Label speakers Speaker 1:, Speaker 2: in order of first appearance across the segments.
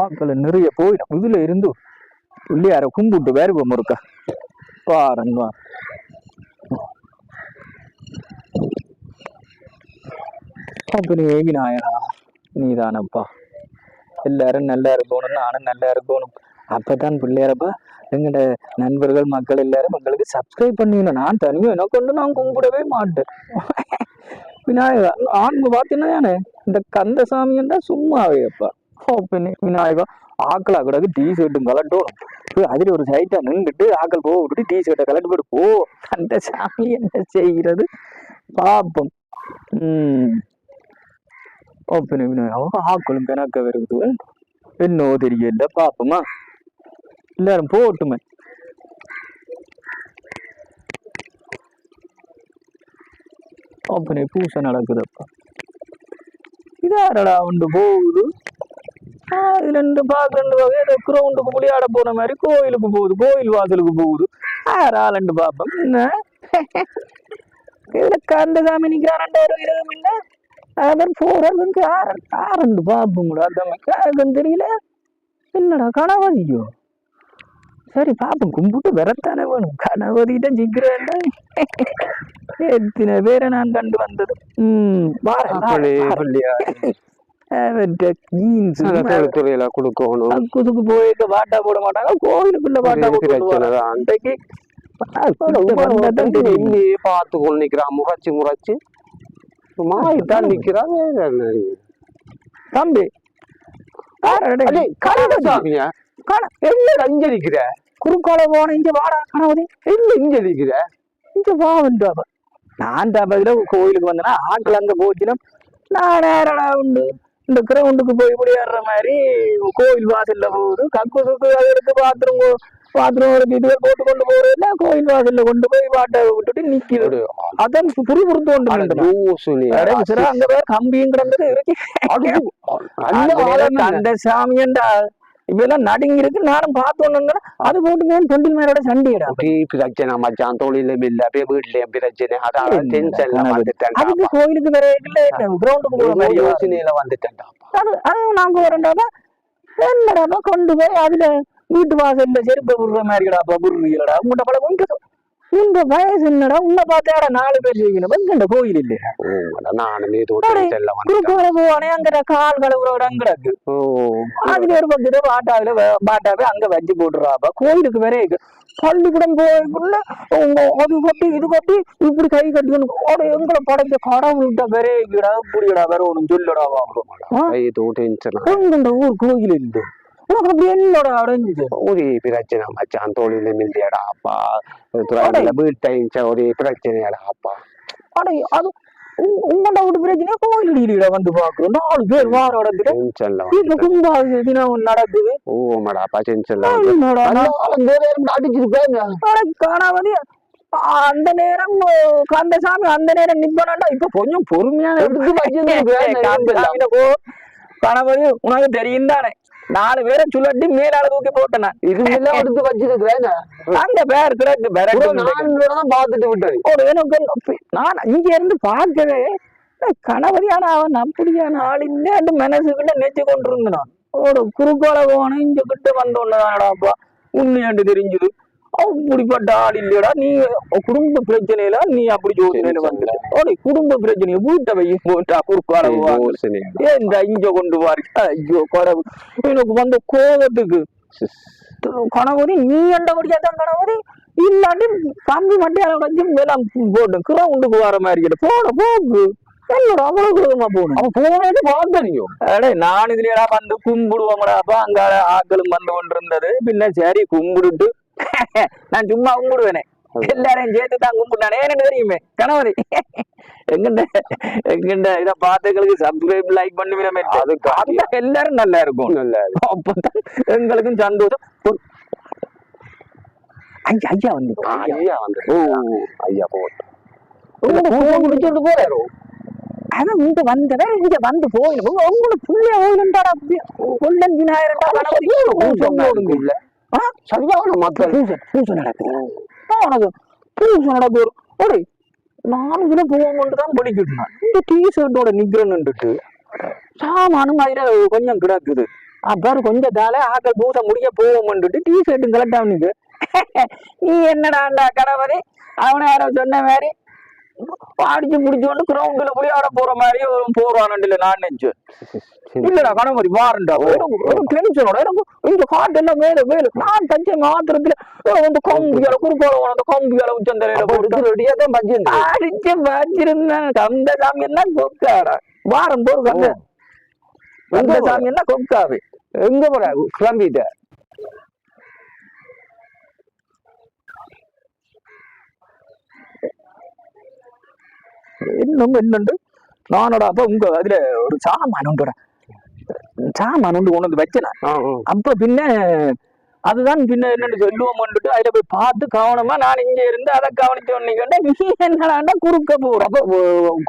Speaker 1: ஆக்களை நிறைய போயிடும் இதுல இருந்து பிள்ளையார கும்பிட்டு வேறு இருக்கா பாருங்க அப்பனே நாயனா நீதானப்பா. எல்லாரும் நல்லா இருக்கணும் நானும் நல்லா இருக்கணும். அப்பதான் பிள்ளையாரப்பா எங்கட நண்பர்கள் மக்கள் எல்லாரும் எங்களுக்கு சப்ஸ்கிரைப் பண்ணிடணும் நான் தனியும் என்ன கொண்டு நான் கும்பிடவே மாட்டேன். விநாயகர் ஆன்மை பார்த்தீங்கன்னா இந்த கந்தசாமி தான் சும்மாவே அப்பா. ஓப்பனே விநாயகா ஆக்களா கூடாது டி ஷர்ட்டும் கலட்டோணும் போய் அதில் ஒரு சைட்டா நின்றுட்டு ஆக்கள் போக விட்டுட்டு டி ஷர்ட்டை கலட்டு போட்டு போ. கந்தசாமி என்ன செய்கிறது பாப்போம். ஓப்பனே விநாயகா ஆக்களும் கணக்க வருது. என்னோ தெரியல. பாப்போமா. எல்லாரும் போட்டுமே. அப்பனே பூசை நடக்குதப்பா இதாரடா உண்டு போகுது. ரெண்டு பார்க்க ரெண்டு வகை ஏதோ கிரவுண்டுக்கு விளையாட போன மாதிரி கோயிலுக்கு போகுது கோயில் வாசலுக்கு போகுது. ஆறா ரெண்டு பார்ப்போம் என்ன? இதுல கந்தசாமி நிக்கிறான் ரெண்டாயிரம் இருபது இல்ல அவர் போறதுக்கு ஆறு ஆறண்டு பார்ப்போம் கூட. அந்த தெரியல. என்னடா கணவதியோ சரி பாப்போம் கும்பிட்டு வரத்தானே வேணும். கணவதிட்ட ஜிக்கிறேன் எத்தனை பேரை நான் கண்டு வந்தது? ம்
Speaker 2: தொழில கொடுக்கணும்
Speaker 1: கக்கூசுக்கு போயிட்டு பாட்டா போட மாட்டாங்க. கோயிலுக்குள்ள பாட்டா போட்டு. அன்றைக்கு
Speaker 2: பார்த்து கொண்டு நிக்கிறான். முறைச்சு முறைச்சு. வேற என்ன?
Speaker 1: தம்பி.
Speaker 2: இங்க நிக்கிற?
Speaker 1: குறுக்கால போன இங்க வாடா கணவதி
Speaker 2: என்ன இங்க நிக்கிற?
Speaker 1: இங்க வா வந்துடாப்ப நான் கோயிலுக்கு வந்தேன்னா ஆட்கள் அங்க போச்சுன்னா நான் நேரடா உண்டு. இந்த கிரவுண்டுக்கு போய் விளையாடுற மாதிரி கோயில் வாசல்ல போகுது. கக்குசுக்கு அதற்கு பாத்ரூம் பாத்ரூம் இது போட்டு கொண்டு போறதுல கோயில் வாசல்ல கொண்டு போய் பாட்டை விட்டுட்டு நிக்குது. அதான் புரிபுறுத்து கொண்டு அங்க கம்பியும் கிடந்தது இருக்கு. அந்த சாமியண்டா? இப்பெல்லாம் நடுங்கி இருக்கு நானும் பார்த்தோன்னு அது போட்டு தொண்டில் மேலோட சண்டியடா.
Speaker 2: பிரச்சனை மச்சான் தொழிலும் இல்ல அப்படியே வீட்லயும் பிரச்சனை? அதான் டென்ஷன்ல
Speaker 1: கனவு?
Speaker 2: வந்துட்டேன்டா
Speaker 1: அதுக்கு கோயிலுக்கு வேற இல்ல கிரவுண்டுக்கு போற மாதிரி.
Speaker 2: யோசனையில வந்துட்டேன்டா
Speaker 1: அது அது நாங்க வரண்டாப்பா என்னடாப்பா கொண்டு போய் அதுல வீட்டு வாசல்ல செருப்பை விடுற மாதிரிடாப்பா விடுறீங்களடா உங்கள்கிட்ட பல உங்க வயசு என்னடா? உன்னை பார்த்தாடா நாலு பேர் செய்யணும் எங்கண்ட கோயில் இல்லையா
Speaker 2: நானும் ஏதோ
Speaker 1: அடே,
Speaker 2: டென்ஷன்ல வந்துட்டேன்.
Speaker 1: குறுக்கோல போவானே அங்க கால் கழுவுற இடம் கிடக்கு
Speaker 2: ஓ
Speaker 1: அதுல ஒரு பக்கத்து பாட்டாவில பாட்டாவே அங்க வச்சு போட்டுறாப்பா. கோயிலுக்கு வேற இருக்கு. பள்ளிக்கூடம் போய்க்குள்ள அது கட்டி இது கட்டி இப்படி கை கட்டிக்கணும். ஓட எங்களை படைச்ச கடவுள்கிட்ட வேற இருக்குடா இப்படிடா வேற ஒண்ணும் சொல்லடா வாங்க
Speaker 2: ஏதோ டென்ஷன்
Speaker 1: எங்கண்ட ஊர் கோயில் இல்லை
Speaker 2: ஒரே பிரச்சனை மச்சான் இல்லையடா அப்பா துறையில வீட்டை ஒரே பிரச்சனையாடா அப்பா
Speaker 1: அடே அது உ- உங்களோட ஒரு பிரச்சனை கோயில் இல்லைடா வந்து பாக்குறோம் நாலு பேர் வார வீட்டுல கும்பாபிஷேக தினம் நடக்குது
Speaker 2: ஓ மடாப்பா டென்ஷன்ல
Speaker 1: என்னடா நான்
Speaker 2: அடிச்சிருப்பேன்
Speaker 1: அட காணாமதி அந்த நேரம் அஹ், கந்தசாமி அந்த நேரம் நிப்பானா இப்ப கொஞ்சம் பொறுமையான
Speaker 2: எடுத்து
Speaker 1: போ கணபதி உனக்கு தெரியும் தானே நாலு பேரை சுழட்டி மேலால தூக்கி போட்டேன்? நான்.
Speaker 2: இதுல எடுத்து வச்சிருக்கிறேன்
Speaker 1: அந்த பேர் கிடக்கு
Speaker 2: தான் பாத்துட்டு விட்டேன்
Speaker 1: ஒரு எனக்கு நான் இங்க இருந்து பார்க்கவே கணவதியான அவன் அப்படியான ஆள் இல்லைன்னு மனசுக்குள்ள நெச்சு கொண்டிருந்தான். ஒரு குறுக்கோல போன இங்க கிட்ட வந்தோன்னதானடாப்பா உண்மையாண்டு தெரிஞ்சது. அப்படிப்பட்ட ஆள் இல்லையடா நீ குடும்ப பிரச்சனையில நீ அப்படி யோசனையில வந்துட்ட. ஓட குடும்ப பிரச்சனையை வீட்டை வையும் போட்டா குறுக்கோல இந்த இங்க கொண்டு பாருங்க ஐயோ கடவுள். எனக்கு வந்த கோபத்துக்கு. கணவதி நீ அண்டபடியா தான் கணவதி இல்லாட்டி கம்பி மட்டியால உடைச்சு மேலாம் போட்டு கிரவுண்டுக்கு வர மாதிரி கிட்ட போன போக்கு. என்னோட அவ்வளவு போகணும்
Speaker 2: அவன் போனது பார்த்தனியும்
Speaker 1: அடே நான் இதுலடா வந்து கும்பிடுவோம்டாப்பா அங்க ஆக்களும் வந்து கொண்டிருந்தது. பின்ன சரி கும்பிடுட்டு நான் சும்மா கும்பிடுவேனே. எல்லாரையும் சேர்த்து தான் கும்பிட்டானே எனக்கு தெரியுமே. கணவதி எங்கண்ட எங்கண்ட இதை பார்த்தவங்களுக்கு சப்ஸ்கிரைப் லைக் பண்ணுவேன்
Speaker 2: அதுக்கு
Speaker 1: எல்லாரும் நல்லா இருக்கும்.
Speaker 2: நல்ல
Speaker 1: அப்பதான் எங்களுக்கும் சந்தோஷம். ஐயா ஐயா வந்து
Speaker 2: ஐயா. வந்து
Speaker 1: ஓ.
Speaker 2: ஐயா போட்டு
Speaker 1: போறாரு அவன் இங்க வந்தவன் இங்க வந்து போயிடும் உங்க- உங்களுக்கு புள்ளைய ஓயிலுண்டாடா கொள்ளன்
Speaker 2: சரியான மக்கள்
Speaker 1: பூசை நடக்குது. ஆனது பூசை நடக்குது. ஓடே நாலு கிலோ போவோம்னு தான் படிக்கிட்டு இந்த டி ஷர்ட்டோட நிக்கிறேன்னுட்டு சாமானும் அதுல கொஞ்சம் கிடக்குது. அப்புறம் கொஞ்சம் தாலே ஆக்கள் பூச முடிய போவோம்னுட்டு டி ஷர்ட்டும் கலட்டாவனுக்கு நீ என்னடாண்டா கணவரே அவனை யாரோ சொன்ன மாதிரி அடிச்சு முடிச்சு கொண்டு கிரவுண்டுல போய் ஆட போற மாதிரி ஒரு போறானுல நான் நினைச்சேன். இல்லடா கணவரி வாரண்டா. டென்ஷனோட எனக்கு இந்த காட்டு எல்லாம் மேல மேல. நான் தச்ச மாத்திரத்துல அந்த கம்பியால குறுக்கோல அந்த கம்பியால உச்சந்தரையில போட்டு
Speaker 2: ரெடியா தான் பஜ்ஜி
Speaker 1: அடிச்சு வச்சிருந்தேன். அந்த சாமி என்ன கொக்காடா வாரம் அந்த அந்த
Speaker 2: எங்க
Speaker 1: சாமி என்ன கொக்காவே
Speaker 2: எங்க போற? கிளம்பிட்ட
Speaker 1: இன்னும் என்னண்டு நானோட அப்ப உங்க அதுல ஒரு சாமான் உண்டு சாமான் உண்டு கொண்டு வந்து வச்சேன். அப்ப பின்ன அதுதான் பின்ன என்னன்னு சொல்லுவோம்னுட்டு அதுல போய் பார்த்து கவனமா நான் இங்க இருந்து அதை கவனிச்சோன்னீங்கன்னா நீ என்னடாண்டா குறுக்க போற?
Speaker 2: அப்ப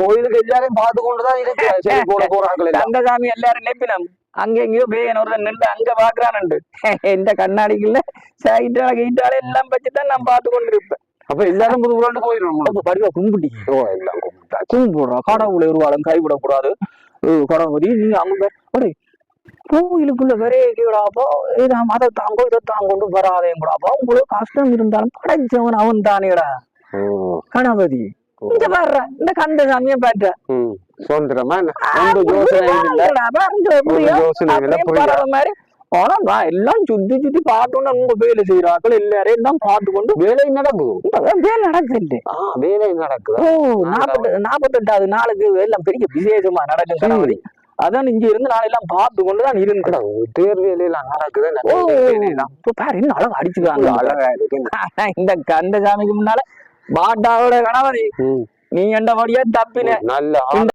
Speaker 2: கோயிலுக்கு எல்லாரையும் பார்த்து கொண்டுதான் இருக்கு. சரி போட போறாங்களே.
Speaker 1: அந்த சாமி எல்லாரும் நெப்பினம் அங்க எங்கேயோ பேயன் ஒரு நின்று அங்க பாக்குறானுண்டு இந்த கண்ணாடிக்குள்ள சைட்டால கீட்டால எல்லாம் வச்சுதான் நான் பார்த்து கொண்டு இருப்பேன்
Speaker 2: அப்ப எல்லாரும் புது புறாண்டு போயிடணும்
Speaker 1: அப்ப படிவா கும்பிட்டி.
Speaker 2: ஓ எல்லாம் கும்பிட்டா.
Speaker 1: கும்பிடுறா. கடவுளை ஒரு வாழம் கைவிடக்கூடாது அஹ் கடவுளை நீ அங்க ஒரே கோயிலுக்குள்ள விரையக்கூடாப்போ இதை அதை தாங்கோ இதை தாங்கொண்டு வராதேங்கூடாப்போ உங்களுக்கு கஷ்டம் இருந்தாலும் படைச்சவன் அவன் தானேடா. கணபதி. இங்க பாடுற இந்த கந்த சாமியை பாட்ட
Speaker 2: ம் சுதந்திரமா
Speaker 1: ஆனா நான் எல்லாம் சுத்தி சுத்தி பார்த்தோன்னு உங்க வேலை செய்யறாக்கள் எல்லாரையும் தான் பார்த்து கொண்டு
Speaker 2: வேலை நடக்குது.
Speaker 1: வேலை நடக்குது.
Speaker 2: வேலை நடக்குது.
Speaker 1: நாற்பத்தி நாற்பத்தெட்டாவது நாளுக்கு எல்லாம் பெரிய விசேஷமா நடக்கும் கணபதி அதான் இங்க இருந்து நான் எல்லாம் பார்த்து கொண்டு தான் இருந்தேன்.
Speaker 2: தேர் வேலையெல்லாம் நடக்குது
Speaker 1: பாரு இன்னும் அழகா அடிச்சுக்காங்க
Speaker 2: அழகா இருக்கு
Speaker 1: இந்த கந்த சாமிக்கு முன்னால பாட்டாவோட கணவரி. நீ எண்டபடியா தப்பின.
Speaker 2: நல்ல